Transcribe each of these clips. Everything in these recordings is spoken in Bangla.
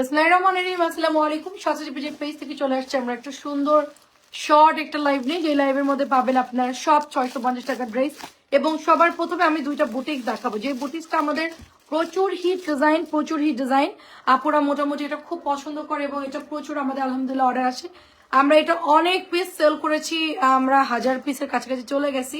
বিসমিল্লাহির রহমানির রহিম, আসসালামু আলাইকুম। সাথী পেজ থেকে চলে আসছে আমরা একটা সুন্দর শর্ট একটা লাইভ নিয়ে যে লাইভের মধ্যে পাবেন সব ছয়শো পঞ্চাশ ড্রেস এবং সবার প্রথমে আমি দুইটা বুটিক দেখাবো। যে বুটিকটা আমাদের প্রচুর হিট ডিজাইন প্রচুর হিট ডিজাইন আপুরা মোটামুটি এটা খুব পছন্দ করে এবং এটা প্রচুর আমাদের আলহামদুলিল্লাহ অর্ডার আসে। আমরা এটা অনেক পিস সেল করেছি, আমরা হাজার পিসের কাছাকাছি চলে গেছি।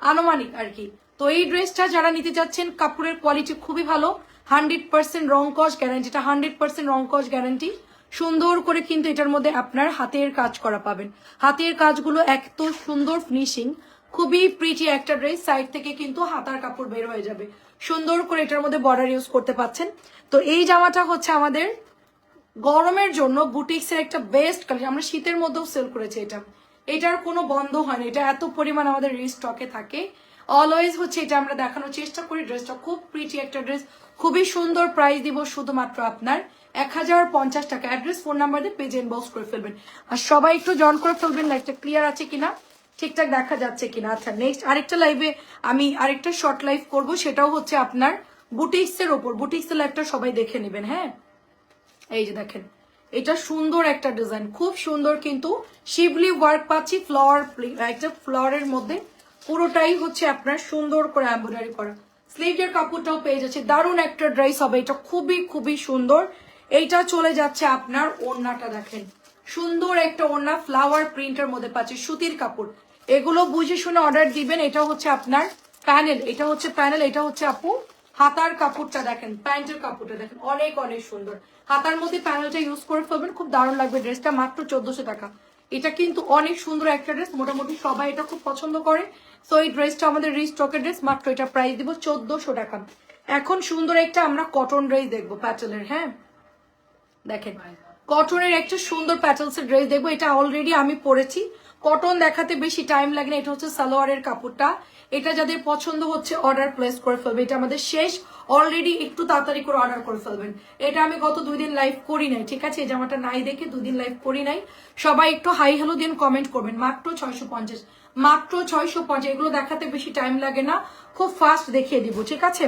আনুমানিক আর কি। তো এই ড্রেসটা যারা নিতে চাচ্ছেন কাপড়ের কোয়ালিটি খুবই ভালো। হান্ড্রেড পার্সেন্ট রং কস গ্যারান্টি এটা হান্ড্রেড পার্সেন্ট রং কস গ্যারান্টি সুন্দর করে কিন্তু এটার মধ্যে আপনার হাতের কাজ করা পাবেন। হাতের কাজগুলো এত সুন্দর ফিনিশিং খুবই প্রিটি একটা ড্রেস সাইড থেকে কিন্তু হাতার কাপড় বের হয়ে যাবে। সুন্দর করে এটার মধ্যে বর্ডার ইউজ করতে পাচ্ছেন। তো এই জামাটা হচ্ছে আমাদের গরমের জন্য বুটিক্স এর একটা বেস্ট কালেকশন আমরা শীতের মধ্যেও সেল করেছি এটা। এটার কোনো বন্ধ হয় এটা এত পরিমাণ আমাদের রিস্টকে থাকে। অলওয়েজ হচ্ছে এটা আমরা দেখানোর চেষ্টা করি। ড্রেসটা খুব প্রিটি একটা ড্রেস খুবই সুন্দর প্রাইস দিব শুধুমাত্র আপনার এক হাজার পঞ্চাশ টাকা। অ্যাড্রেস ফোন নাম্বার দিয়ে পেজে ইনবক্স করে ফেলবেন। আর সবাই একটু জয়েন করে ফেলবেন লাইভটা ক্লিয়ার আছে কিনা, ঠিকঠাক দেখা যাচ্ছে কিনা। আচ্ছা নেক্সট আরেকটা লাইভে আমি আরেকটা শর্ট লাইভ করব। সেটাও হচ্ছে আপনার বুটিক্স এর ওপর। বুটিক্স এর লাইভটা সবাই দেখে নেবেন হ্যাঁ? এই যে দেখেন, এটা সুন্দর একটা ডিজাইন খুব সুন্দর কিন্তু শিবলি ওয়ার্ক পাচ্ছি ফ্লাওয়ার একটা ফ্লাওয়ারের মধ্যে পুরোটাই হচ্ছে আপনার সুন্দর করে এম্ব্রয়ডারি করা। স্লিভের কাপড়টাও পেয়ে যাচ্ছে। দারুণ একটা ড্রেস হবে। এটা খুবই খুবই সুন্দর। এইটা চলে যাচ্ছে আপনার ওড়নাটা দেখেন। সুন্দর একটা ওড়না ফ্লাওয়ার প্রিন্টের মধ্যে পাচ্ছে, সুতির কাপড়। এগুলো বুঝে শুনে অর্ডার দিবেন। এটা হচ্ছে আপনার প্যানেল এটা হচ্ছে প্যানেল এটা হচ্ছে আপু হাতার কাপড়টা দেখেন, প্যান্টের কাপড়টা দেখেন। অনেক অনেক সুন্দর। হাতার মধ্যে প্যানেলটা ইউজ করে ফেলবেন। খুব দারুণ লাগবে ড্রেসটা মাত্র চোদ্দশো টাকা। এটা কিন্তু অনেক সুন্দর একটা ড্রেস মোটামুটি সবাই এটা খুব পছন্দ করে। সো এই ড্রেসটা আমাদের রিস্টকের ড্রেস মাত্র এটা প্রাইস দিব চোদ্দশো টাকা। এখন সুন্দর একটা আমরা কটন ড্রেস দেখব প্যাটেলের হ্যাঁ? দেখেন কটনের একটা সুন্দর প্যাটেলসের ড্রেস দেখব এটা অলরেডি আমি পরেছি। কটন দেখাতে বেশি টাইম লাগে না এটা হচ্ছে সালোয়ারের কাপড়টা। এটা যাদের পছন্দ হচ্ছে অর্ডার প্লেস করে ফেলবে। এটা আমাদের শেষ অলরেডি একটু তাড়াতাড়ি করে অর্ডার করে ফেলবেন। এটা আমি গত দুই দিন লাইভ করি নাই ঠিক আছে? এই জামাটা নাই দেখে দুদিন লাইভ করি নাই। সবাই একটু হাই হ্যালো দিন কমেন্ট করবেন মাত্র ছয়শো পঞ্চাশ। মাত্র ছয়শো পঞ্চাশ, এগুলো দেখাতে বেশি টাইম লাগে না। খুব ফাস্ট দেখিয়ে দিব, ঠিক আছে?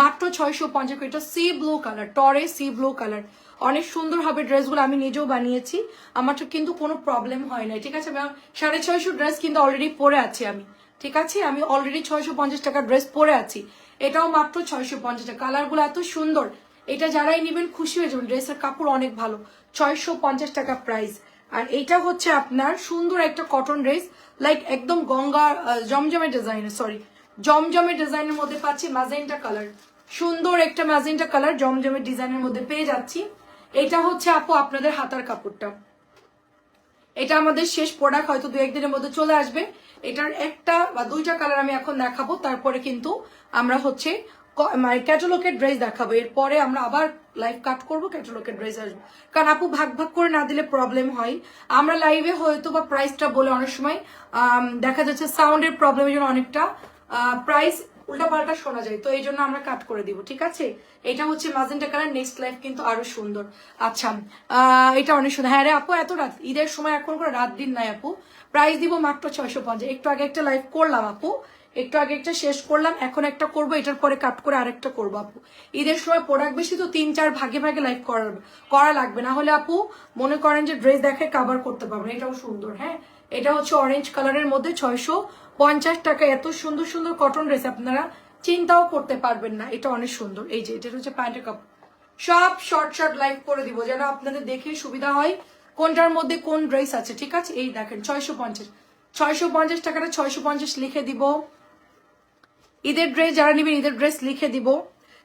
মাত্র ছয়শো পঞ্চাশ এটা সি ব্লু কালার টরে সি ব্লু কালার অনেক সুন্দর হবে ড্রেসগুলো, আমি নিজেও বানিয়েছি। আমার তো কিন্তু কোনো প্রবলেম হয় না ঠিক আছে? ম্যাম? সাড়ে ছয়শো ড্রেস কিন্তু অলরেডি পরে আছি আমি, ঠিক আছে? আমি অলরেডি ছয়শো পঞ্চাশ টাকা ড্রেস পরে আছি। এটাও মাত্র ছয়শো পঞ্চাশ টাকা। কালারগুলো এত সুন্দর। এটা যারাই নেবেন খুশি হয়ে যাবেন, ড্রেসের কাপড় অনেক ভালো। ছয়শো পঞ্চাশ টাকা প্রাইস আর এটা হচ্ছে আপনার সুন্দর একটা কটন ড্রেস লাইক একদম গঙ্গা আহ, জমজমের ডিজাইনের সরি জমজমের ডিজাইনের মধ্যে পাচ্ছি ম্যাজেন্টা কালার সুন্দর একটা ম্যাজেন্টা কালার জমজমের ডিজাইনের মধ্যে পেয়ে যাচ্ছি। এটা হচ্ছে আপু আপনাদের হাতার কাপড়টা। এটা আমাদের শেষ প্রোডাক্ট হয়তো দু একদিনের মধ্যে চলে আসবে। এটার একটা বা দুইটা কালার আমি এখন দেখাবো তারপরে কিন্তু আমরা হচ্ছে মানে ক্যাটালগের ড্রেস দেখাবো। এরপরে আমরা আবার লাইভ কাট করব ক্যাটালগের ড্রেস আসব। কারণ আপু ভাগ ভাগ করে না দিলে প্রবলেম হয়। আমরা লাইভে হয়তো বা প্রাইসটা বলে অনেক সময় দেখা যাচ্ছে সাউন্ডের প্রবলেমের জন্য অনেকটা প্রাইস উল্টাপাল্টা শোনা যায়। তো এই জন্য আমরা কাট করে দিব, ঠিক আছে? এটা হচ্ছে মাজেন্টা কালার নেক্সট লাইফ কিন্তু আরও সুন্দর। আচ্ছা এটা অনেক সুন্দর। হ্যাঁ রে আপু, এত রাত, ঈদের সময় এখন করে রাত দিন নাই আপু। প্রাইস দিব মাত্র ছয়শো পঞ্চাশ। একটু আগে একটা লাইভ করলাম আপু। একটু আগে একটা শেষ করলাম, এখন একটা করব, এটার পরে কাট করে আরেকটা করব আপু। ঈদের সময় প্রোডাক্ট বেশি তো তিন, চার ভাগে ভাগে লাইভ করার, করা লাগবে। না হলে আপু মনে করেন যে ড্রেস দেখে কাভার করতে পারবেন এটাও সুন্দর হ্যাঁ? এটা হচ্ছে অরেঞ্জ কালারের মধ্যে ছয়শো পঞ্চাশ টাকা। এত সুন্দর সুন্দর কটন ড্রেস আপনারা চিন্তাও করতে পারবেন না, এটা অনেক সুন্দর। এই যে, এটা হচ্ছে প্যান্টের কাপড় সব শর্ট শর্ট লাইভ করে দিব, যেন আপনাদের দেখে সুবিধা হয় কোনটার মধ্যে কোন ড্রেস আছে, ঠিক আছে? এই দেখেন, ছয়শো পঞ্চাশ। ছয়শো পঞ্চাশ টাকাটা ছয়শো পঞ্চাশ লিখে দিব। ঈদের ড্রেস যারা নেবেন, ঈদের ড্রেস লিখে দিব।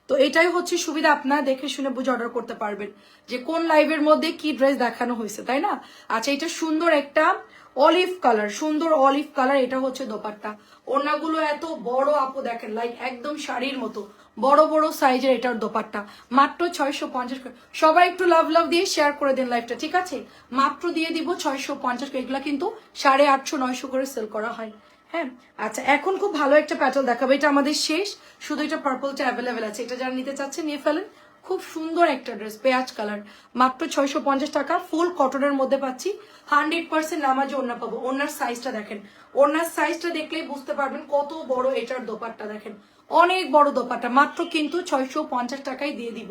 তো এটাই হচ্ছে সুবিধা, আপনারা দেখে শুনে বুঝে অর্ডার করতে পারবেন যে কোন লাইভের মধ্যে কি ড্রেস দেখানো হয়েছে, তাই না? আচ্ছা এটা সুন্দর একটা অলিভ কালার সুন্দর অলিভ কালার এটা হচ্ছে দোপাট্টা। ওড়নাগুলো এত বড়, আপু, দেখেন লাইক একদম শাড়ির মতো। বড় বড় সাইজের এটার দোপাট্টা। মাত্র ছয়শো পঞ্চাশ সবাই একটু লাভ লাভ দিয়ে শেয়ার করে দিন লাইভটা ঠিক আছে? মাত্র দিয়ে দিব ছয়শো পঞ্চাশ এগুলা কিন্তু সাড়ে আটশো, নয়শো করে সেল করা হয়। হ্যাঁ আচ্ছা এখন খুব ভালো একটা প্যাটার্ন দেখাবো। এটা আমাদের শেষ। শুধু এটা পার্পলটা অ্যাভেলেবেল আছে। এটা যারা নিতে চাচ্ছে, নিয়ে ফেলেন। খুব সুন্দর একটা ড্রেস পেঁয়াজ কালার মাত্র ছয়শো পঞ্চাশ টাকা ফুল কটনের মধ্যে পাচ্ছি। হান্ড্রেড পার্সেন্ট নামাজে ওড়না পাবো। ওনার সাইজটা দেখেন। ওনার সাইজটা দেখলেই বুঝতে পারবেন কত বড় এটার দোপাট্টা দেখেন। অনেক বড় দোপাট্টা। মাত্র কিন্তু ছয়শো পঞ্চাশ টাকায় দিয়ে দিব।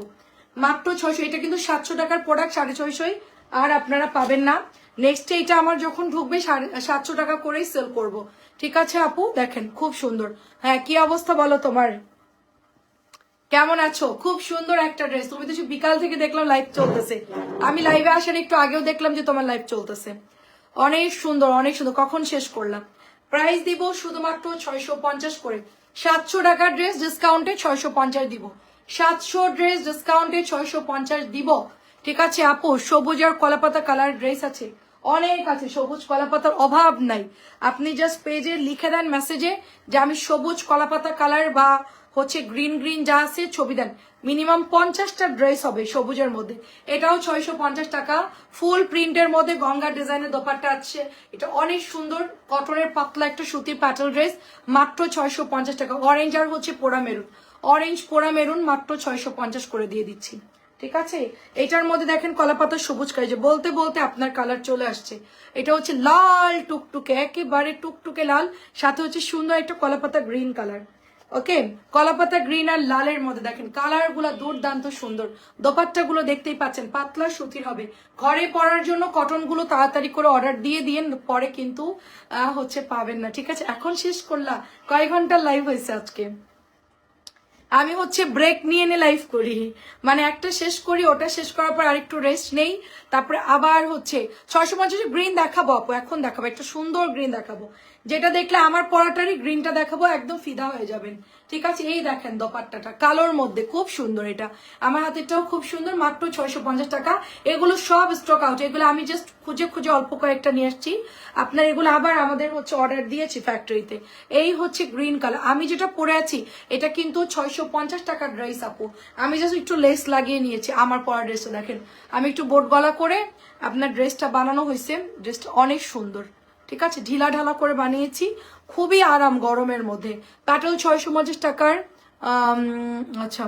মাত্র ছয়শো, এটা কিন্তু সাতশো টাকার প্রোডাক্ট সাড়ে ছয়শোই। আর আপনারা পাবেন না। নেক্সট এটা আমার যখন ঢুকবে সাতশো টাকা করেই সেল করব। ঠিক আছে আপু? দেখেন, খুব সুন্দর। হ্যাঁ কি অবস্থা বলো তোমার? কেমন আছো? খুব সুন্দর একটা ড্রেস তুমি তো বিকাল থেকে দেখলাম লাইভ চলতেছে। আমি লাইভে আসার একটু আগেও দেখলাম যে তোমার লাইভ চলতেছে। অনেক সুন্দর অনেক সুন্দর। কখন শেষ করলাম? প্রাইস দিব শুধুমাত্র ছয়শো পঞ্চাশ করে। সাতশো টাকার ড্রেস ডিসকাউন্টে ছয়শো পঞ্চাশ দিব। সাতশো ড্রেস ডিসকাউন্টে ছয়শো পঞ্চাশ দিব। ঠিক আছে আপু? সবুজ আর কলাপাতা কালার ড্রেস আছে। অনেক আছে, সবুজ কলাপাতার অভাব নাই। আপনি জাস্ট পেজে লিখে দেন মেসেজে যে আমি সবুজ কলাপাতা কালার বা হচ্ছে গ্রিন গ্রিন যা আছে ছবি দেন। মিনিমাম পঞ্চাশটা ড্রেস হবে সবুজের মধ্যে। এটাও ছয়শো পঞ্চাশ টাকা। ফুল প্রিন্টের মধ্যে গঙ্গা ডিজাইনের দোপাট্টা আছে। এটা অনেক সুন্দর কটনের পাতলা একটা সুতির প্যাটেল ড্রেস মাত্র ছয়শো পঞ্চাশ টাকা। অরেঞ্জ আর হচ্ছে পোড়া মেরুন। অরেঞ্জ পোড়া মেরুন, মাত্র ছয়শো পঞ্চাশ করে দিয়ে দিচ্ছি। ঠিক আছে? এটার মধ্যে দেখেন কলাপাতা সবুজ কাজে বলতে বলতে আপনার কালার চলে আসছে। এটা হচ্ছে লাল টুকটুকে, একেবারে টুকটুকে লাল, সাথে হচ্ছে সুন্দর একটা কলাপাতা গ্রিন কালার ওকে কলাপাতা গ্রিন আর লালের মধ্যে দেখেন কালারগুলা দুর্দান্ত সুন্দর। দোপাট্টা গুলো দেখতেই পাচ্ছেন, পাতলা সুতির হবে। ঘরে পরার জন্য কটনগুলো তাড়াতাড়ি করে অর্ডার দিয়ে দিয়ে পরে কিন্তু হচ্ছে পাবেন না। ঠিক আছে? এখন শেষ করলা কয় ঘণ্টার লাইভ হয়েছে আজকে। আমি হচ্ছে ব্রেক নিয়ে এনে লাইফ করি। মানে একটা শেষ করি, ওটা শেষ করার পর আরেকটু রেস্ট নেই। তারপরে আবার হচ্ছে ছয়শো পঞ্চাশ গ্রিন দেখাবো আপু, এখন দেখাবো, একটা সুন্দর গ্রিন দেখাবো। যেটা দেখলে আমার পরাটারই গ্রিনটা দেখাবো, একদম ফিদা হয়ে যাবেন। ঠিক আছে? এই দেখেন দোপাট্টাটা, কালোর মধ্যে, খুব সুন্দর এটা। আমার হাতেরটাও খুব সুন্দর, মাত্র ছয়শো পঞ্চাশ টাকা। এগুলো সব স্টক আউট এগুলো আমি জাস্ট খুঁজে খুঁজে অল্প কয়েকটা নিয়ে আসছি। আপনার এগুলো আবার আমাদের হচ্ছে অর্ডার দিয়েছি ফ্যাক্টরিতে এই হচ্ছে গ্রিন কালার আমি যেটা পরে আছি, এটা কিন্তু ছয়শো পঞ্চাশ টাকার ড্রেস আপু। আমি জাস্ট একটু লেস লাগিয়ে নিয়েছি, আমার পরা ড্রেসটা দেখেন। আমি একটু বোট গলা করে আপনার ড্রেসটা বানানো হয়েছে ড্রেসটা অনেক সুন্দর। ঠিক আছে ঢিলা ঢালা করে বানিয়েছি। খুবই আরাম গরমের মধ্যে। প্যাটেল ছয়শো পঞ্চাশ টাকার আচ্ছা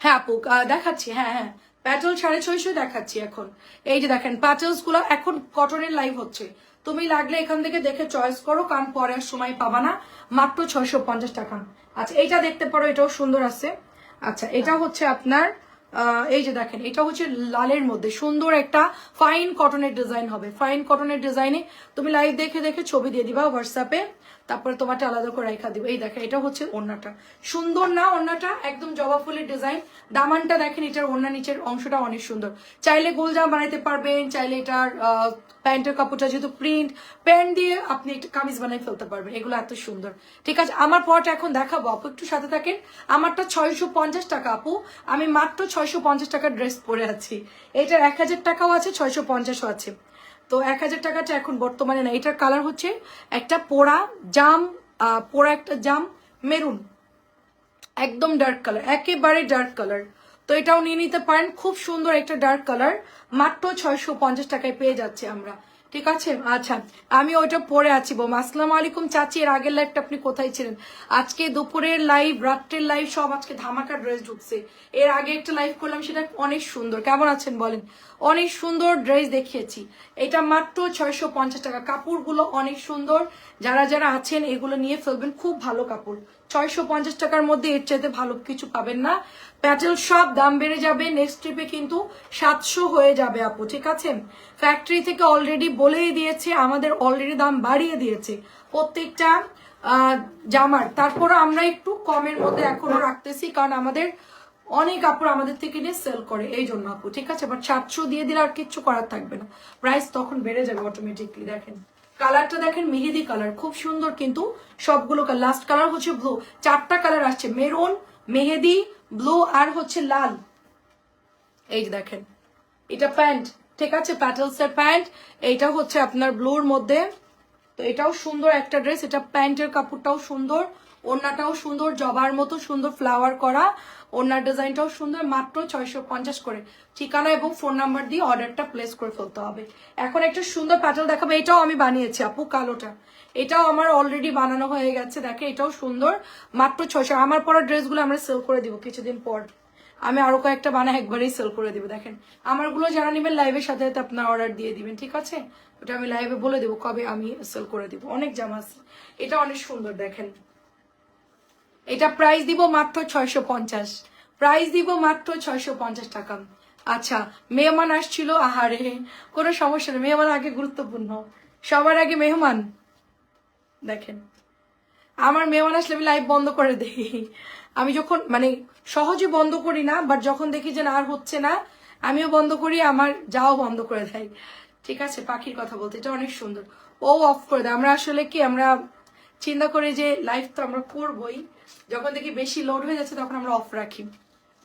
হ্যাঁ আপু দেখাচ্ছি হ্যাঁ হ্যাঁ। প্যাটেল সাড়ে ছয়শো দেখাচ্ছি এখন। এই যে দেখেন প্যাটেলসগুলো এখন কটনের লাইভ হচ্ছে। তুমি লাগলে এখান থেকে দেখে চয়েস করো, কারণ পরের সময় পাবা না। মাত্র ছয়শো পঞ্চাশ টাকা। আচ্ছা এইটা দেখতে পারো, এটাও সুন্দর আছে। আচ্ছা এটা হচ্ছে আপনার এই যে দেখেন, এটা হচ্ছে লালের মধ্যে সুন্দর একটা ফাইন কটনের ডিজাইন হবে। ফাইন কটনের ডিজাইনে তুমি লাইভ দেখে দেখে ছবি দিয়ে দিবা হোয়াটসঅ্যাপে তারপরে তোমারটা আলাদা করে রেখা দিবে। এই দেখেন এটা হচ্ছে ওড়নাটা। সুন্দর না ওড়নাটা? একদম জবা ফুলের ডিজাইন। দামানটা দেখেন, এটার ওড়না নিচের অংশটা অনেক সুন্দর। চাইলে গোল জামা বানাইতে পারবেন, চাইলে এটার প্যান্টের কাপড়টা যেহেতু প্রিন্ট, প্যান্ট দিয়ে আপনি একটা কামিজ বানাই ফেলতে পারবেন। এগুলো এত সুন্দর। ঠিক আছে, আমার পরটা এখন দেখাবো। আপু, একটু সাথে থাকেন। আমারটা ছয়শো পঞ্চাশ টাকা, আপু। আমি মাত্র ছয়শো পঞ্চাশ টাকার ড্রেস পরে আছি। এটার এক হাজার টাকাও আছে, ছয়শো পঞ্চাশও আছে। তো এক হাজার টাকাটা এখন বর্তমানে না। এটার কালার হচ্ছে একটা পোড়া জাম পোড়া একটা জাম, মেরুন। একদম ডার্ক কালার একেবারে ডার্ক কালার তো এটাও নিয়ে নিতে পারেন, খুব সুন্দর একটা ডার্ক কালার মাত্র ছয়শো পঞ্চাশ টাকায় পেয়ে যাচ্ছে আমরা। ঠিক আছে? আচ্ছা আমি ওইটা পরে আছি, বোম। আসসালামু আলাইকুম, চাচি, এর আগের লাইভটা আপনি কোথায় ছিলেন? আজকে দুপুরের লাইভ রাত্রের লাইভ সব আজকে ধামাকা ড্রেস ঢুকছে। এর আগে একটা লাইভ করলাম, সেটা অনেক সুন্দর। কেমন আছেন বলেন? অনেক সুন্দর ড্রেস দেখিয়েছি। এটা মাত্র ছয়শো পঞ্চাশ টাকা। কাপড়গুলো অনেক সুন্দর। যারা যারা আছেন, এগুলো নিয়ে ফেলবেন। খুব ভালো কাপড়। ছয়শো পঞ্চাশ টাকার মধ্যে এর চাইতে ভালো কিছু পাবেন না। প্যাটেল সব দাম বেড়ে যাবে নেক্সট ট্রিপে কিন্তু সাতশো হয়ে যাবে আপু, ঠিক আছে? ফ্যাক্টরি থেকে অলরেডি বলেই দিয়েছে, আমাদের অলরেডি দাম বাড়িয়ে দিয়েছে। প্রত্যেকটা জামার। তারপরে আমরা একটু কমের মধ্যে এখনও রাখতেছি, কারণ আমাদের অনেক কাপড় আমাদের থেকে নিয়ে সেল করে, এই জন্য আপু, ঠিক আছে? বাট সাতশো দিয়ে দিলে আর কিচ্ছু করার থাকবে না। প্রাইস তখন বেড়ে যাবে অটোমেটিকলি দেখেন। কালারটা দেখেন মেহেদি কালার, খুব সুন্দর কিন্তু সবগুলো লাস্ট কালার হচ্ছে ব্লু চারটা কালার আসছে মেরুন মেহেদি ব্লু আর হচ্ছে লাল। এই যে দেখেন, এটা প্যান্ট, ঠিক আছে? প্যাটেলস এর প্যান্ট, এইটা হচ্ছে আপনার ব্লুর মধ্যে। তো এটাও সুন্দর একটা ড্রেস এটা প্যান্টের কাপড়টাও সুন্দর, ওড়নাটাও সুন্দর, জবার মতো সুন্দর ফ্লাওয়ার করা। ওড়নার ডিজাইনটাও সুন্দর, মাত্র ছয়শো পঞ্চাশ করে ঠিকানা এবং ফোন নাম্বার দিয়ে অর্ডারটা প্লেস করে ফেলতে হবে। এখন একটা সুন্দর প্যাটেল দেখাবো, এটাও আমি বানিয়েছি আপু, কালোটা। এটাও আমার অলরেডি বানানো হয়ে গেছে, দেখে এটাও সুন্দর, মাত্র ছয়শো। আমার পরা ড্রেসগুলো আমরা সেল করে দিব কিছুদিন পর। আমি আরও কয়েকটা বানা একবারেই সেল করে দিব, দেখেন। আমারগুলো যারা নেবেন লাইভের সাথে সাথে আপনার অর্ডার দিয়ে দিবেন, ঠিক আছে? ওটা আমি লাইভে বলে দেবো কবে আমি সেল করে দিব। অনেক জামা আছে। এটা অনেক সুন্দর, দেখেন। এটা প্রাইস দিব মাত্র ছয়শো পঞ্চাশ। প্রাইস দিব মাত্র ছয়শো পঞ্চাশ টাকা। আচ্ছা মেহমান আসছিল, আহারে, কোনো সমস্যা নেই, মেহমান আগে গুরুত্বপূর্ণ। সবার আগে মেহমান। দেখেন, আমার মেহমান আসলে আমি লাইভ বন্ধ করে দিই। আমি যখন মানে সহজে বন্ধ করি না বাট যখন দেখি যে না, আর হচ্ছে না, আমিও বন্ধ করি, আমার যাও বন্ধ করে দেয়। ঠিক আছে, পাখির কথা বলতে, এটা অনেক সুন্দর। ও অফ করে দেয়। আমরা আসলে কি, আমরা চিন্তা করি যে লাইভ তো আমরা করবই। যখন দেখি বেশি লোড হয়ে যাচ্ছে তখন আমরা অফ রাখি।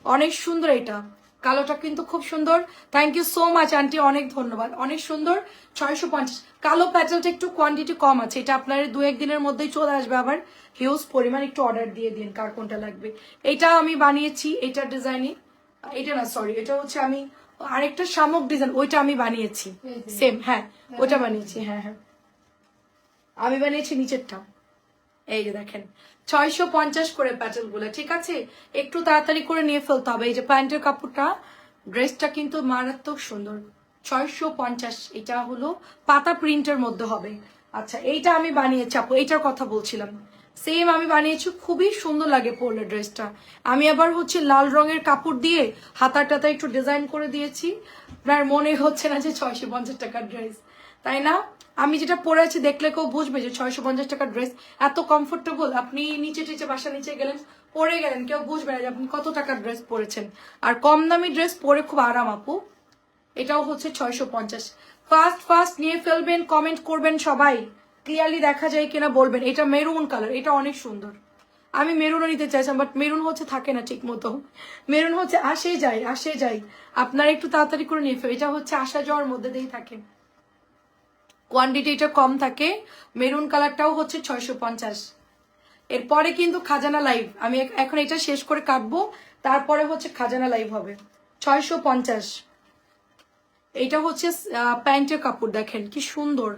অনেক সুন্দর এটা। কালোটা কিন্তু খুব সুন্দর। Thank you so much aunty অনেক ধন্যবাদ। অনেক সুন্দর ছয়শো পঞ্চাশ। কালো প্যাটেলটা একটু কোয়ান্টিটি কম আছে। এটা আপনার দু এক দিনের মধ্যেই চলে আসবে আবার। হিউজ পরিমাণ একটু অর্ডার দিয়ে দিন কার কোনটা লাগবে। এটা আমি বানিয়েছি এটার ডিজাইনই এটা না সরি এটা হচ্ছে আমি আরেকটা শামুক ডিজাইন ওইটা আমি বানিয়েছি। সেম হ্যাঁ ওটা বানিয়েছি হ্যাঁ হ্যাঁ। আমি বানিয়েছি নিচেরটা। এই যে দেখেন ছয়শো পঞ্চাশ করে প্যাটেলগুলো ঠিক আছে? একটু তাড়াতাড়ি করে নিয়ে ফেলতে হবে। এই যে প্যান্টের কাপড়টা, ড্রেসটা কিন্তু মারাত্মক সুন্দর। ছয়শো পঞ্চাশ, এটা হলো পাতা প্রিন্টের মধ্যে হবে। আচ্ছা এইটা আমি বানিয়েছি, আপু, এইটার কথা বলছিলাম। সেম আমি বানিয়েছি, খুবই সুন্দর লাগে পরলে ড্রেসটা। আমি আবার হচ্ছে লাল রঙের কাপড় দিয়ে হাতা টাতা একটু ডিজাইন করে দিয়েছি। আপনার মনে হচ্ছে না যে ছয়শো পঞ্চাশ টাকার ড্রেস, তাই না? আমি যেটা পরে আছি, দেখলে কেউ বুঝবে যে ছয়শো পঞ্চাশ টাকার ড্রেস এত কমফোর্টেবল আপনি নিচে টিচে বাসা নিচে গেলেন, পরে গেলেন, কেউ বুঝবে না যে আপনি কত টাকার ড্রেস পরেছেন। আর কম দামি ড্রেস পরে খুব আরাম আপু। এটাও হচ্ছে ছয়শো পঞ্চাশ। ফার্স্ট ফার্স্ট নিয়ে ফেলবেন কমেন্ট করবেন সবাই। ক্লিয়ারলি দেখা যায় কিনা বলবেন, এটা মেরুন কালার এটা অনেক সুন্দর। আমি মেরুনও নিতে চাইছিলাম বাট মেরুন হচ্ছে থাকে না ঠিক মতো মেরুন হচ্ছে আসে যায় আসে যায়। আপনারা একটু তাড়াতাড়ি করে নিয়ে ফেলবেন এটা হচ্ছে আসা যাওয়ার মধ্যে দিয়েই থাকে। কোয়ান্টিটিটা কম থাকে মেরুন কালারটাও হচ্ছে ছয়শো পঞ্চাশ। এরপরে কিন্তু খাজানা লাইভ আমি এখন এটা শেষ করে কাটবো, তারপরে হচ্ছে খাজানা লাইভ হবে, ছয়শো পঞ্চাশ। এইটা হচ্ছে প্যান্টের কাপড়, দেখেন কি সুন্দর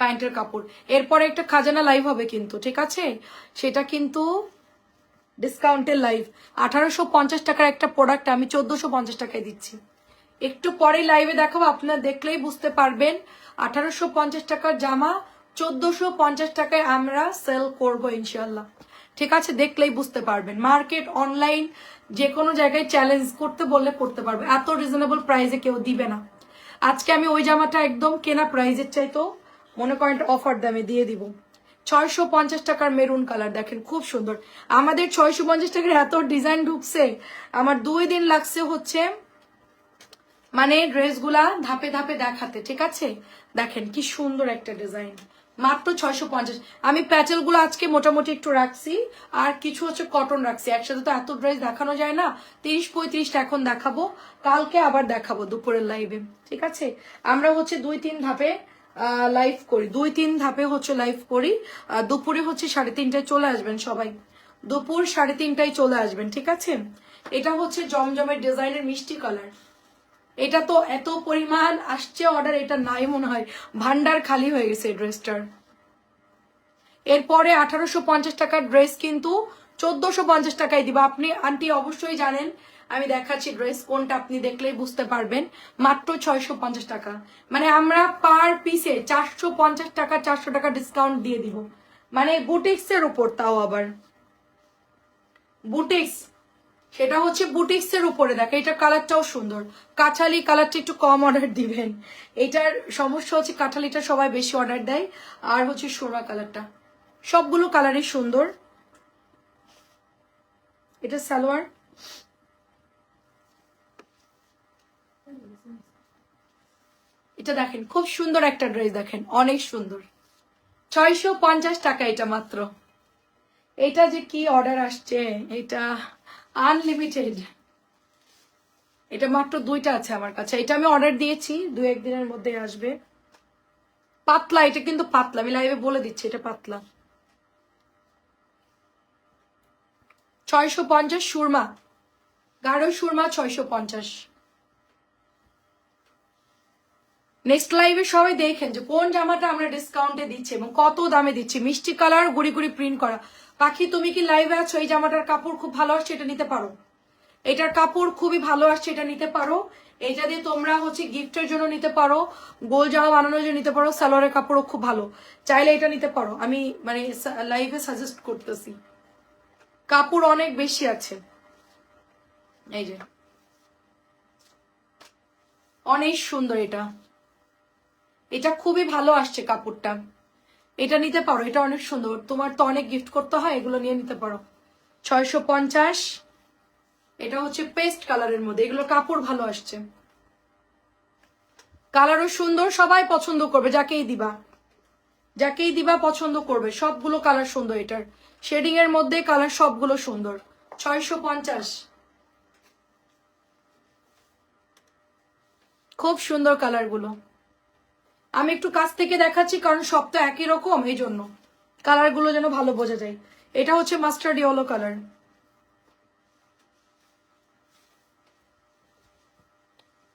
প্যান্টের কাপড়। এরপরে একটা খাজানা লাইভ হবে কিন্তু, ঠিক আছে? সেটা কিন্তু ডিসকাউন্টের লাইভ আঠারোশো পঞ্চাশ টাকার একটা প্রোডাক্ট আমি চোদ্দশো পঞ্চাশ টাকায় দিচ্ছি। একটু পরে লাইভে দেখাবো, আপনারা দেখলেই বুঝতে পারবেন। আঠারোশো পঞ্চাশ টাকার জামা, চোদ্দশো পঞ্চাশ টাকায় আমরা সেল করব ইনশাল্লাহ ঠিক আছে, দেখলেই বুঝতে পারবেন। মার্কেট অনলাইন যে কোনো জায়গায় চ্যালেঞ্জ করতে বললে করতে পারবে। এত রিজনেবল প্রাইসে কেউ দিবে না। আজকে আমি ওই জামাটা একদম কেনা প্রাইজের চাইতো মনে করেন অফার দামে দিয়ে দিব। ছয়শো পঞ্চাশ টাকার মেরুন কালার দেখেন খুব সুন্দর। আমাদের ছয়শো পঞ্চাশ টাকার এত ডিজাইন ঢুকছে, আমার দুই দিন লাগছে হচ্ছে মানে ড্রেসগুলা ধাপে ধাপে দেখাতে, ঠিক আছে? দেখেন কি সুন্দর একটা ডিজাইন। মাত্র ছয়শো পঞ্চাশ। আমি প্যাটেলগুলো আজকে মোটামুটি একটু রাখছি, আর কিছু হচ্ছে কটন রাখছি। একসাথে তো এত ড্রেস দেখানো যায় না। তিরিশ পঁয়ত্রিশটা এখন দেখাবো। কালকে আবার দেখাবো দুপুরের লাইভে ঠিক আছে? আমরা হচ্ছে দুই তিন ধাপে লাইভ করি। দুই তিন ধাপে হচ্ছে লাইভ করি। দুপুরে হচ্ছে সাড়ে তিনটায় চলে আসবেন সবাই। দুপুর সাড়ে তিনটায় চলে আসবেন, ঠিক আছে? এটা হচ্ছে জমজমের ডিজাইনের মিষ্টি কালার এটা তো এত পরিমাণ আসছে অর্ডার এটা নাই মনে হয়। ভান্ডার খালি হয়ে গেছে ড্রেসটার এরপরে আঠারোশো পঞ্চাশ টাকার ড্রেস কিন্তু চোদ্দশো পঞ্চাশ টাকায় দিবা। আপনি, আন্টি অবশ্যই জানেন, আমি দেখাচ্ছি ড্রেস কোনটা, আপনি দেখলেই বুঝতে পারবেন। মাত্র ছয়শো পঞ্চাশ টাকা। মানে আমরা পার পিসে চারশো পঞ্চাশ টাকা, চারশো টাকা ডিসকাউন্ট দিয়ে দিব। মানে বুটিক্স এর উপর তাও আবার। বুটিক্স সেটা হচ্ছে বুটিক্স এর উপরে, দেখে এটা কালারটাও সুন্দর। কাঁঠালি কালারটা একটু কম অর্ডার দিবেন। এটার সমস্যা হচ্ছে কাঁঠালিটা সবাই বেশি অর্ডার দেয়, আর হচ্ছে সোনা কালারটা। সবগুলো কালারই সুন্দর। এটা সালোয়ার। এটা দেখেন, খুব সুন্দর একটা ড্রেস দেখেন, অনেক সুন্দর। ছয়শো পঞ্চাশ টাকা এটা মাত্র। এটা যে কি অর্ডার আসছে, এটা আনলিমিটেড এটা মাত্র দুইটা আছে আমার কাছে। এটা আমি অর্ডার দিয়েছি, দু একদিনের মধ্যে আসবে। পাতলা, এটা কিন্তু পাতলা। আমি লাইভে বলে দিচ্ছি, এটা পাতলা। ছয়শো পঞ্চাশ সুরমা। গাঢ় সুরমা, ছয়শো পঞ্চাশ। নেক্সট লাইভে সবাই দেখেন যে কোন জামাটা আমরা ডিসকাউন্টে দিচ্ছি এবং কত দামে দিচ্ছি। মিষ্টি কালার গুড়ি গুড়ি প্রিন্ট করা। পাখি, তুমি কি লাইভে আছো? এই জামাটার কাপড় খুব ভালো আসছে, এটা নিতে পারো। এটার কাপড় খুবই ভালো আসছে, এটা নিতে পারো। এটা দিয়ে তোমরা হচ্ছে গিফটের জন্য নিতে পারো। গোল জামা বানানোর জন্য নিতে পারো। সালোয়ারের কাপড়ও খুব ভালো। চাইলে এটা নিতে পারো। আমি মানে লাইভে সাজেস্ট করতেছি। কাপড় অনেক বেশি আছে। এই যে। অনেক সুন্দর এটা। এটা খুবই ভালো আসছে কাপড়টা। এটা নিতে পারো, এটা অনেক সুন্দর। তোমার তো অনেক গিফট করতে হয়, এগুলো নিয়ে নিতে পারো। ছয়শো পঞ্চাশ। এটা হচ্ছে পেস্ট কালারের মধ্যে, এগুলো কাপড় ভালো আসছে। কালারও সুন্দর, সবাই পছন্দ করবে, যাকেই দিবা। যাকেই দিবা পছন্দ করবে, সবগুলো কালার সুন্দর এটার। শেডিং এর মধ্যে কালার সবগুলো সুন্দর। ছয়শো পঞ্চাশ। খুব সুন্দর কালারগুলো আমি একটু কাছ থেকে দেখাচ্ছি, কারণ সব তো একই রকম, এই জন্য। কালারগুলো যেন ভালো বোঝা যায়। এটা হচ্ছে মাস্টার্ড ইয়েলো কালার।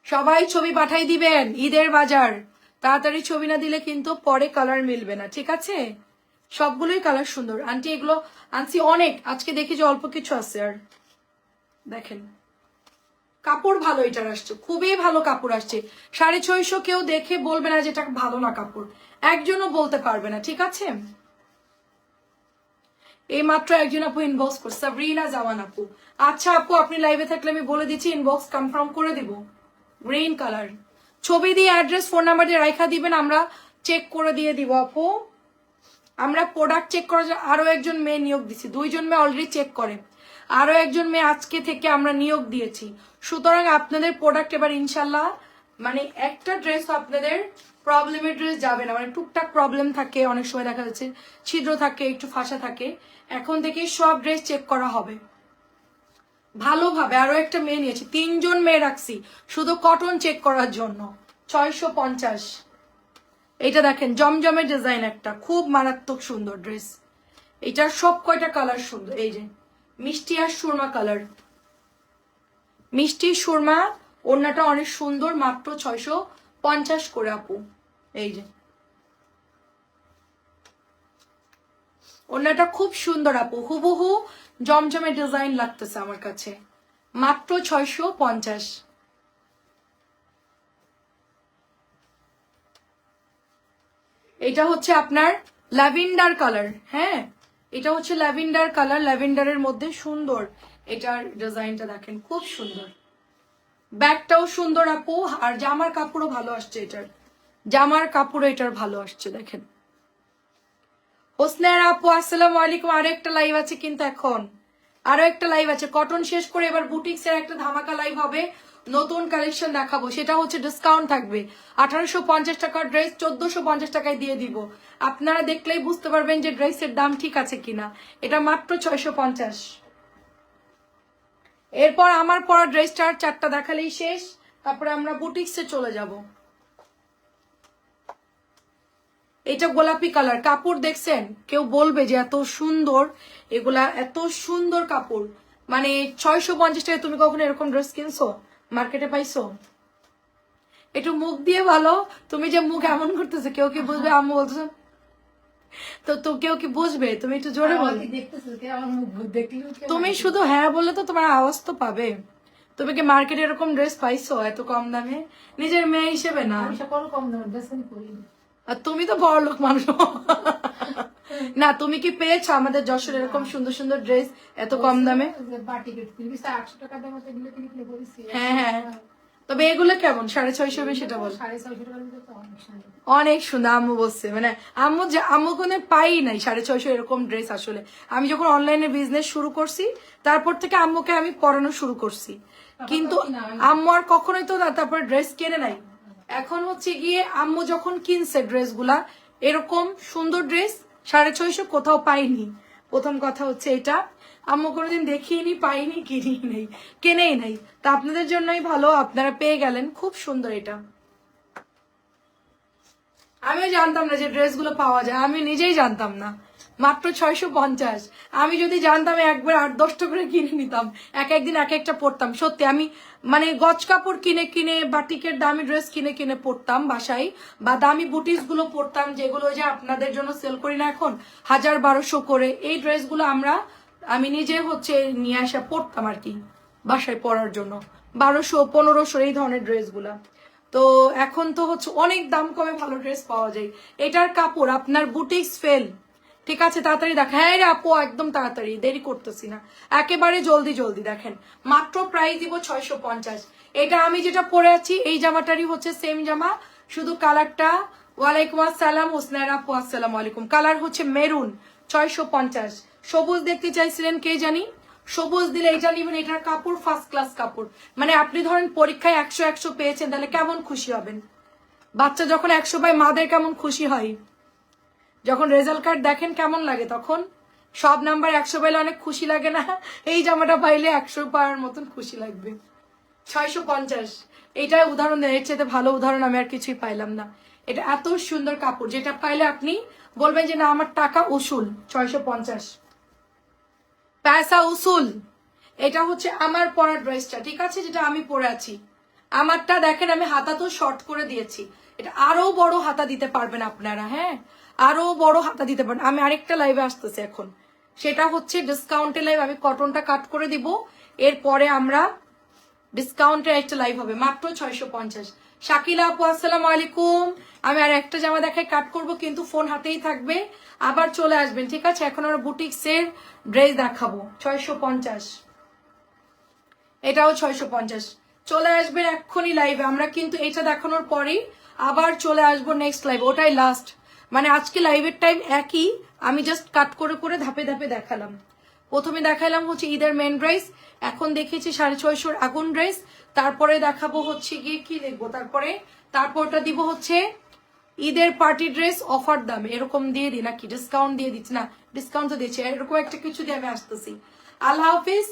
সবাই ছবি পাঠাই দিবেন, ঈদের বাজার। তাড়াতাড়ি ছবি না দিলে কিন্তু পরে কালার মিলবে না, ঠিক আছে? সবগুলোই কালার সুন্দর। আন্টি এগুলো আনছি অনেক। আজকে দেখি যে অল্প কিছু আছে আর। দেখেন। কাপড় ভালো এটার আসছে, খুবই ভালো কাপড় আসছে। সাড়ে ছয়শো কেউ দেখে বলবে না যে এটা ভালো না কাপড়। একজনও বলতে পারবে না, ঠিক আছে? এই মাত্র একজন আপু ইনবক্স করছে, সাবরিনা জাওয়ান আপু। আচ্ছা আপু, আপনি লাইভে থাকলে আমি বলে দিচ্ছি ইনবক্স কনফার্ম করে দিব। গ্রিন কালার ছবি দিয়ে অ্যাড্রেস ফোন নাম্বার দিয়ে রাখা দিবেন, আমরা চেক করে দিয়ে দিব আপু। আমরা প্রোডাক্ট চেক করার জন্য আরও একজন মেয়ে নিয়োগ দিছি। দুইজন মেয়ে অলরেডি চেক করে। আরও একজন মেয়ে আজকে থেকে আমরা নিয়োগ দিয়েছি। সুতরাং আপনাদের প্রোডাক্ট এবার ইনশাল্লাহ মানে একটা ড্রেস আপনাদের প্রবলেমের ড্রেস যাবে না। মানে টুকটাক প্রবলেম থাকে, অনেক সময় দেখা যাচ্ছে ছিদ্র থাকে, একটু ফাঁসা থাকে। এখন থেকে সব ড্রেস চেক করা হবে। ভালোভাবে আরও একটা মেয়ে নিয়েছি। তিনজন মেয়ে রাখছি, শুধু কটন চেক করার জন্য। ছয়শো পঞ্চাশ। এটা দেখেন, জমজমের ডিজাইন একটা, খুব মারাত্মক সুন্দর ড্রেস এটার সব কয়টা কালার সুন্দর? এই যে, মিষ্টি আর সুরমা কালার মিষ্টি, সুরমা, ওড়নাটা অনেক সুন্দর, মাত্র ছয়শো পঞ্চাশ করে আপু। এই যে। ওড়নাটা খুব সুন্দর আপু, হুবহু জমজমের ডিজাইন লাগতেছে আমার কাছে। মাত্র ছয়শো পঞ্চাশ। এটা হচ্ছে আপনার ল্যাভেন্ডার কালার হ্যাঁ? এটা হচ্ছে ল্যাভেন্ডার কালার, ল্যাভেন্ডারের মধ্যে সুন্দর। এটার ডিজাইনটা দেখেন, খুব সুন্দর। ব্যাগটাও সুন্দর আপু, আর জামার কাপড়ও ভালো আসছে এটার। জামার কাপড়ও এটার ভালো আসছে, দেখেন। হোসনের আপু, আসসালামু আলাইকুম। আরও একটা লাইভ আছে কিন্তু এখন। আরও একটা লাইভ আছে। কটন শেষ করে এবার বুটিক্সের একটা ধামাকা লাইভ হবে। নতুন কালেকশন দেখাবো। সেটা হচ্ছে ডিসকাউন্ট থাকবে। আঠারোশো পঞ্চাশ টাকার ড্রেস চোদ্দশো পঞ্চাশ টাকায় দিয়ে দিব। আপনারা দেখলেই বুঝতে পারবেন যে ড্রেসের দাম ঠিক আছে কিনা। এটা মাত্র ছয়শো পঞ্চাশ। এরপর আমার পরা ড্রেসটার চারটা দেখালেই শেষ। তারপরে আমরা বুটিক্সে চলে যাব। এটা গোলাপি কালার কাপড় দেখছেন? কেউ বলবে যে এত সুন্দর। এগুলা এত সুন্দর কাপড়। মানে ছয়শো পঞ্চাশ টাকায় তুমি কখনো এরকম ড্রেস কিনছো? মার্কেটে পাইছো? একটু মুখ দিয়ে ভালো। তুমি যে মুখ এমন করতেছো কেউ কি বুঝবে? আম্মু বলছো তো তো কেউ কি বুঝবে? তুমি একটু জোরে বলো। তুমি শুধু হ্যাঁ বললে তো তোমার আওয়াজ তো পাবে। তুমি কি মার্কেটে এরকম ড্রেস পাইছো এত কম দামে? নিজের মেয়ে হিসেবে না। আর তুমি তো বড় লোক মানুষ। না তুমি কি পেয়েছ আমাদের যশোর এরকম সুন্দর সুন্দর ড্রেস এত কম দামে? হ্যাঁ হ্যাঁ। তবে এগুলো কেমন? সাড়ে ছয়শো সেটা বল। অনেক সুন্দর। আম্মু বলছে। মানে আম্মু যে আম্মু কোনো পাই নাই সাড়ে ছয়শো এরকম ড্রেস আসলে। আমি যখন অনলাইনে বিজনেস শুরু করছি তারপর থেকে আম্মুকে আমি পড়ানো শুরু করছি। কিন্তু আম্মু আর কখনোই তো না তারপর ড্রেস কেনে নাই। এখন হচ্ছে গিয়ে আম্মু যখন কিনছে ড্রেসগুলা এরকম সুন্দর ড্রেস সাড়ে ছয়শো কোথাও পাইনি। প্রথম কথা হচ্ছে এটা। আম্মু কোনোদিন দেখিনি পাইনি কিনি নেই, কেনেই নাই। তা আপনাদের জন্যই ভালো, আপনারা পেয়ে গেলেন। খুব সুন্দর এটা। আমিও জানতাম না যে ড্রেসগুলো পাওয়া যায়। আমি নিজেই জানতাম না। মাত্র ছয়শো পঞ্চাশ। আমি যদি জানতাম একবার আট দশটা করে কিনে নিতাম। এক একদিন এক একটা পরতাম। সত্যি, আমি মানে গজ কাপড় কিনে কিনে বাটিকের দামি ড্রেস কিনে কিনে পরতাম বাসায়, বা দামি বুটিসগুলো পরতাম যেগুলো যে আপনাদের জন্য সেল করি না এখন, হাজার বারোশো করে। এই ড্রেসগুলো আমরা, আমি নিজে হচ্ছে নিয়ে আসা পরতাম আর কি, বাসায় পরার জন্য। বারোশো, পনেরোশো এই ধরনের ড্রেসগুলা তো এখন তো হচ্ছে অনেক দাম কমে ভালো ড্রেস পাওয়া যায়। এটার কাপড় আপনার বুটিক্স ফেল ঠিক আছে, তাড়াতাড়ি দেখ। হ্যাঁ রে আপু, একদম তাড়াতাড়ি, দেরি করতেছি না। একেবারে জলদি জলদি দেখেন। মাত্র প্রাইস দিব ছয়শো পঞ্চাশ। এটা আমি যেটা পরে আছি, এই জামাটারই হচ্ছে সেম জামা, শুধু কালারটা ওয়ালাইকুম আসসালাম হোসনার আপু, আসসালাম আলাইকুম। কালার হচ্ছে মেরুন ছয়শো পঞ্চাশ। সবুজ দেখতে চাইছিলেন কে জানি? সবুজ দিলে এটা নিবেন এটার কাপড় ফার্স্ট ক্লাস কাপড়। মানে আপনি ধরেন পরীক্ষায় একশো একশো পেয়েছেন, তাহলে কেমন খুশি হবেন? বাচ্চা যখন একশো পায়, মাদের কেমন খুশি হয়? যখন রেজাল্ট কার্ড দেখেন কেমন লাগে, তখন সব নাম্বার একশো পাইলে অনেক খুশি লাগে না? এই জামাটা পাইলে একশো পাওয়ার মতন খুশি লাগবে। ছয়শো পঞ্চাশ। এইটা উদাহরণ দেয় এর চাইতে ভালো উদাহরণ আমি আর কিছুই পাইলাম না। এটা এত সুন্দর কাপড়, যেটা পাইলে আপনি বলবেন যে, না, আমার টাকা উসুল, ছয়শো পঞ্চাশ। প্যাসা উসুল। এটা হচ্ছে আমার পরার ড্রেসটা, ঠিক আছে? যেটা আমি পরে আছি। আমারটা দেখেন, আমি হাতা তো শর্ট করে দিয়েছি। এটা আরও বড় হাতা দিতে পারবেন আপনারা হ্যাঁ? আরও বড় হাতা দিতে পারেন। আমি আরেকটা লাইভে আসতেছি এখন। সেটা হচ্ছে ডিসকাউন্টে লাইভ আমি কটনটা কাট করে দিব। এরপরে আমরা ডিসকাউন্টে একটা লাইভ হবে, মাত্র ছয়শো পঞ্চাশ। শাকিলা আপু, আসসালামু আলাইকুম। আমি আর একটা জামা দেখাই কাট করব, কিন্তু ফোন হাতেই থাকবে। আবার চলে আসবেন, ঠিক আছে? এখন আমরা বুটিক্সের ড্রেস দেখাবো। ছয়শো পঞ্চাশ। এটাও ছয়শো পঞ্চাশ। চলে আসবেন এক্ষুনি লাইভে আমরা কিন্তু এটা দেখানোর পরেই আবার চলে আসব নেক্সট লাইভ ওটাই লাস্ট মানে আজকে লাইভের টাইম একই, আমি জাস্ট কাট করে করে ধাপে ধাপে দেখালাম। প্রথমে দেখালাম হচ্ছে ঈদের মেন ড্রেস এখন দেখেছি সাড়ে ছয়শোর আগুন ড্রেস তারপরে দেখাবো হচ্ছে গিয়ে কি দেখব তারপরে? তারপরটা দিব হচ্ছে ঈদের পার্টি ড্রেস অফার দামে, এরকম দিয়ে দিই, নাকি ডিসকাউন্ট দিয়ে দিচ্ছি? না ডিসকাউন্ট তো দিচ্ছি, এরকম একটা কিছু দিয়ে আমি আসতেছি। আল্লাহ হাফিজ।